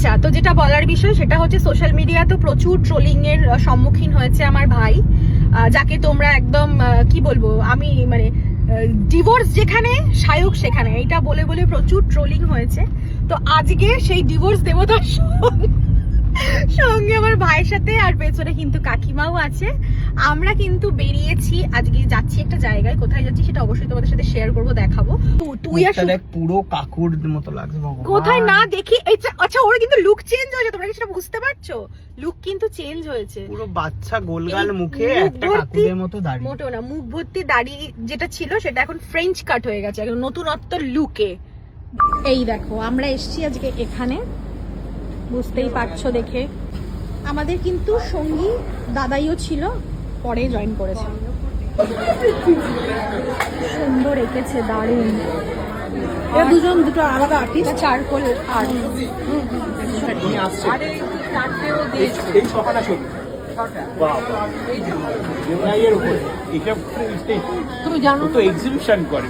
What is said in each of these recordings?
আচ্ছা তো যেটা বলার বিষয় সেটা হচ্ছে সোশ্যাল মিডিয়া তো প্রচুর ট্রোলিং এর সম্মুখীন হয়েছে আমার ভাই। যাকে তোমরা একদম কি বলব, আমি মানে ডিভোর্স যেখানে, সায়ক সেখানে। এটা বলে বলে প্রচুর ট্রোলিং হয়েছে। তো আজকে সেই ডিভোর্স দেবতার সঙ্গে- আমার ভাইয়ের সাথে আর পেছনে কিন্তু কাকিমাও আছে। আমরা কিন্তু বেরিয়েছি আজকে যাচ্ছি একটা জায়গায়। কোথায় যাচ্ছি সেটা অবশ্যই তোমাদের সাথে শেয়ার করব দেখাবো। তুই আসলে পুরো কাকুর মতো লাগছে কোথায় না দেখি আচ্ছা ওর কিন্তু লুক চেঞ্জ হয়েছে তোমরা কি সেটা বুঝতে পারছ? লুক কিন্তু চেঞ্জ হয়েছে। পুরো বাচ্চা গোলগাল মুখে একটা কাকুদের মতো মোটেও না মুখ ভর্তি দাড়ি যেটা ছিল সেটা এখন ফ্রেঞ্চ কাট হয়ে গেছে এখন নতুনত্ব লুকে এই দেখো আমরা এসেছি আজকে এখানে। বুঝতেই পারছ দেখে। আমাদের কিন্তু সঙ্গী দাদাইও ছিল পরে জয়েন করেছে। সুন্দর এঁকেছে দারুণ। এরা দুজন দুটো আলাদা আর্টিস্ট চারকোল এটা স্টেজ তুমি জানো তো এক্সিবিশন করে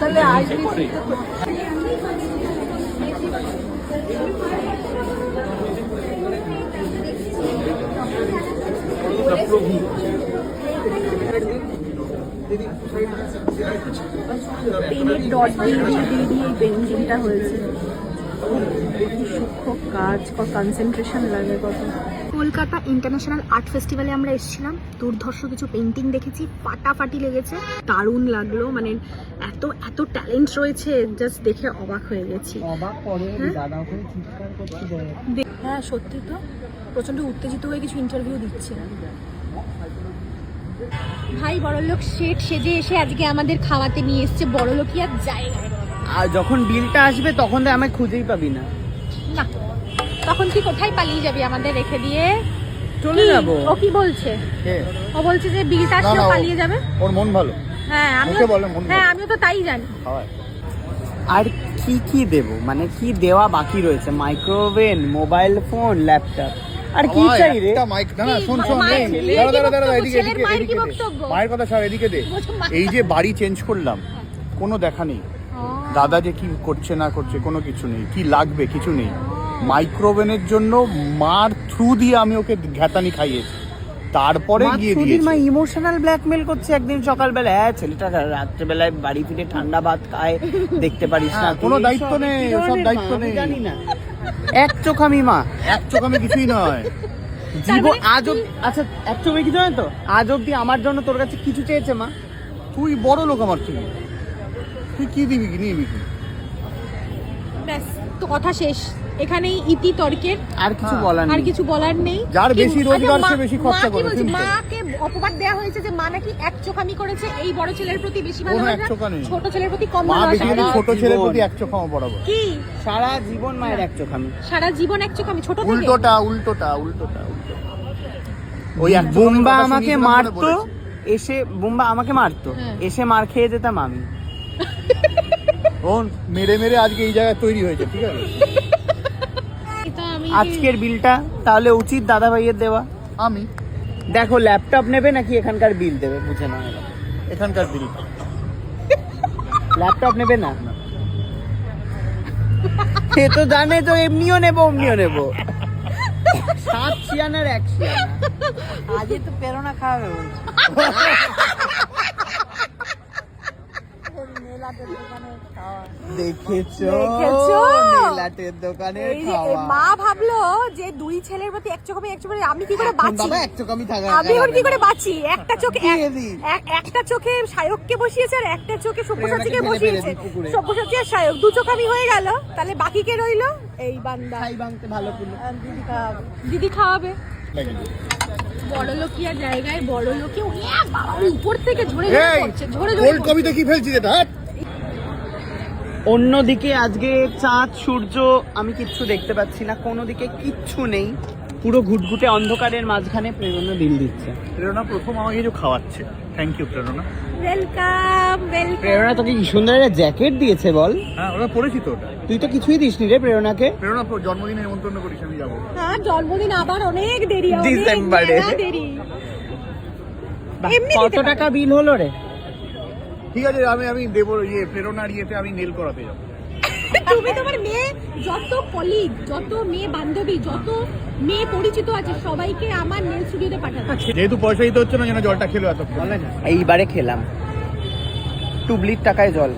তাহলে নিজে করে পুরো ভিড়। পেনের ডট দিয়ে দিয়ে দিয়ে দিয়ে এই পেন্টিংটা হয়েছে। কি সূক্ষ্ম কাজ কনসেন্ট্রেশন লাগে কত। কলকাতা ইন্টারন্যাশনাল আর্ট ফেস্টিভ্যালে আমরা এসেছিলাম। দুর্ধর্ষ কিছু পেন্টিং দেখেছি ফাটাফাটি লেগেছে। দারুণ লাগল মানে এত এত ট্যালেন্ট রয়েছে জাস্ট দেখে অবাক হয়ে গেছি। অবাক হ্যাঁ? হ্যাঁ সত্যি তো। প্রচণ্ড উত্তেজিত হয়ে কিছু ইন্টারভিউ দিচ্ছে। ভাই বড়লোক শেঠ সেজে এসে আজকে আমাদের খাওয়াতে নিয়ে এসছে বড়লোকিয়ার জায়গায় আর যখন বিলটা আসবে তখন তো আমায় খুঁজেই পাবি না। না তখন তুই কোথায় পালিয়ে যাবি আমাদের রেখে দিয়ে? চলে কি? যাব। ও কি বলছে? ও বলছে যে বিলটা আসলে পালিয়ে যাবে? ওর মন ভালো। হ্যাঁ আমিও মুখে বলে মন হ্যাঁ ভালো। আমিও তো তাই জানি। খাওয়ায় আর কি কি দেব? মানে কি দেওয়া বাকি রয়েছে? Microwave oven mobile phone laptop? আর কি চাই রে? মাইক না না শোন শোন এই, দাঁড়া দাঁড়া দাঁড়া এদিকে এদিকে মায়ের এদিকে মায়ের কথা সব এদিকে দে। এই যে বাড়ি চেঞ্জ করলাম কোনো দেখা নেই। দাদা যে কি করছে না করছে কোনো কিছু নেই। কি লাগবে কিছু নেই। মাইক্রোওভেনের জন্য মার থ্রু দিয়ে আমি ওকে ঘ্যাতানি খাইয়েছি। তারপরে গিয়ে দিয়েছি। মা ইমোশনাল ব্ল্যাকমেল করছে একদিন সকালবেলা। হ্যাঁ ছেলেটা রাত্রেবেলায় বাড়ি ফিরে ঠান্ডা ভাত খায় দেখতে পারিস না হ্যাঁ, কোনো দায়িত্ব নেই, কি ওসব দায়িত্ব নেই। জানি না। এক চোখ আমি মা এক চোখ আমি কিছুই নয়। জীবন আজ অব- আচ্ছা এক চোখে কিছু নয় তো? আজ অব্দি আমার জন্য তোর কাছে কিছু চেয়েছে মা? তুই বড় লোক আমার থেকে। তুই কি দিবি কি নিবি কি? ব্যাস তো কথা শেষ। এখানেই ইতি তর্কের। আর কিছু হ্যাঁ। বলার আর নেই। কিছু বলার নেই। যার কিন্তু- বেশি রোজগার আচ্ছা, সে মা- বেশি খরচা মা কি করে, বলছে? simple। মাকে অপবাদ দেওয়া হয়েছে যে মা নাকি এক চোখামি করেছে। এই বড় ছেলের প্রতি বেশি ভালোবাসা ছোট ছেলের প্রতি কম ভালোবাসা। ছোট ছেলের প্রতি এক চোখ আমার বরাবর। কি? সারা জীবন মায়ের এক চোখামি। সারা জীবন এক চোখামি ছোট থেকে? উল্টোটা উল্টোটা উল্টোটা। ওই বুম্বা আমাকে মারতো। এসে বোম্বা আমাকে মারতো। এসে মার খেয়ে যেতাম আমি। ও মেরে মেরে আজকে এই জায়গায় তৈরি হয়েছে ঠিক আছে? আমি আজকের বিলটা তাহলে উচিত দাদা ভাইয়ের দেওয়া। আমি। দেখো ল্যাপটপ নেবে নাকি এখানকার বিল দেবে? বুঝে না এখানকার বিল ল্যাপটপ নেবে না? সে তো জানে তো এমনিও নেব অমনিও নেব। সাত ছিয়ানার এক শিয়ানা। আজই তো প্রেরণা খাওয়াবে বলছে। দেখেছ? দেখেছ? নীলাটের দোকানে এই যে খাওয়া। মা ভাবলো যে দুই ছেলের প্রতি এক চোখামি এক আমি কি করে এখন বাঁচি? বাবা এক চোখ আমি থাকা আমি ওর কি করে বাঁচি? একটা চোখে এক- এক- একটা চোখে সায়ককে বসিয়েছে আর একটা চোখে সব্যসাচীকে বসিয়েছে। সব্যসাচী আর সায়ক দু চোখ আমি হয়ে গেল। তাহলে বাকি কে রইল এই বান্দা। ভালো দিদি খাওয়াবে দিদি খাওয়াবে। বড় জায়গায় বড় উপর থেকে ঝরে ঝরে ঝরে ঝরে গোল্ড পড়ছে। কবিতা কি ফেলছিস এটা? অন্যদিকে আজকে চাঁদ সূর্য আমি কিচ্ছু দেখতে পাচ্ছি না কোনো দিকে কিচ্ছু নেই পুরো ঘুটঘুটে অন্ধকারের মাঝখানে প্রেরণা দিল দিচ্ছে প্রেরণা প্রথম আমাকে কিছু খাওয়াচ্ছে thank you Prerona welcome welcome Prerona তোকে কি সুন্দর একটা জ্যাকেট দিয়েছে বল? হ্যাঁ ওরা পরেছি তো ওটা। তুই তো কিছুই দিসনি রে প্রেরণাকে। প্রেরণা তো জন্মদিনে নিমন্ত্রণ করিস আমি যাব। হ্যাঁ জন্মদিন আবার অনেক দেরি অনেক ডিসেম্বরে। মেলা দেরি। এমনি কত টাকা বিল হলো রে? ঠিক আছে আমি আমি দেবো ইয়ে প্রেরণার ইয়েতে আমি নেল করাতে যাব। তুমি তোমার মেয়ে যত কলিগ যত মেয়ে বান্ধবী যত মেয়ে পরিচিত আছে সবাইকে আমার নেল স্টুডিওতে পাঠাবে। যেহেতু পয়সা দিতে হচ্ছে না যেন জলটা খেলো এত এইবারে খেলাম। টুবলির টাকায় জল।